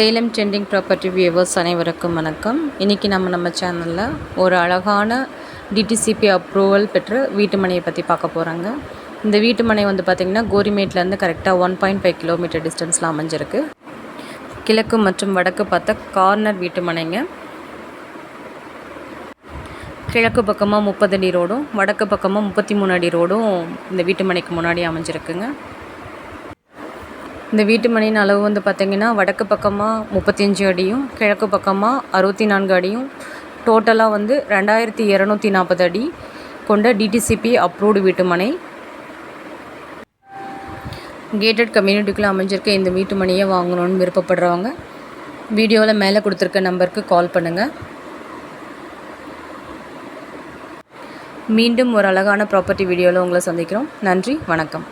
Salem trending property viewers அனைவருக்கும் வணக்கம். இன்றைக்கி நம்ம நம்ம சேனலில் ஒரு அழகான டிடிசிபி அப்ரூவல் பெற்ற வீட்டு மனையை பற்றி பார்க்க போகிறாங்க இந்த வீட்டு மனை வந்து பார்த்திங்கன்னா கோரிமேட்லேருந்து கரெக்டாக ஒன் பாயிண்ட் ஃபைவ் கிலோமீட்டர் டிஸ்டன்ஸில் அமைஞ்சிருக்கு. கிழக்கு மற்றும் வடக்கு பார்த்த கார்னர் வீட்டு மனைங்க கிழக்கு பக்கமாக முப்பது அடி ரோடும் வடக்கு பக்கமாக முப்பத்தி மூணு அடி ரோடும் இந்த வீட்டு மனைக்கு முன்னாடி அமைஞ்சிருக்குங்க. இந்த வீட்டு மனையின் அளவு வந்து பார்த்திங்கன்னா வடக்கு பக்கமாக முப்பத்தஞ்சு அடியும் கிழக்கு பக்கமாக அறுபத்தி நான்கு அடியும் டோட்டலாக வந்து ரெண்டாயிரத்தி இரநூத்தி நாற்பது அடி கொண்ட டிடிசிபி அப்ரூவ்டு வீட்டு மனை. கேட்டட் கம்யூனிட்டிக்குள்ளே அமைஞ்சிருக்க இந்த வீட்டு மனையை வாங்கணும்னு விருப்பப்படுறவங்க வீடியோவில் மேலே கொடுத்துருக்க நம்பருக்கு கால் பண்ணுங்கள் மீண்டும் ஒரு அழகான ப்ராப்பர்ட்டி வீடியோவில் உங்களை சந்திக்கிறோம். நன்றி வணக்கம்.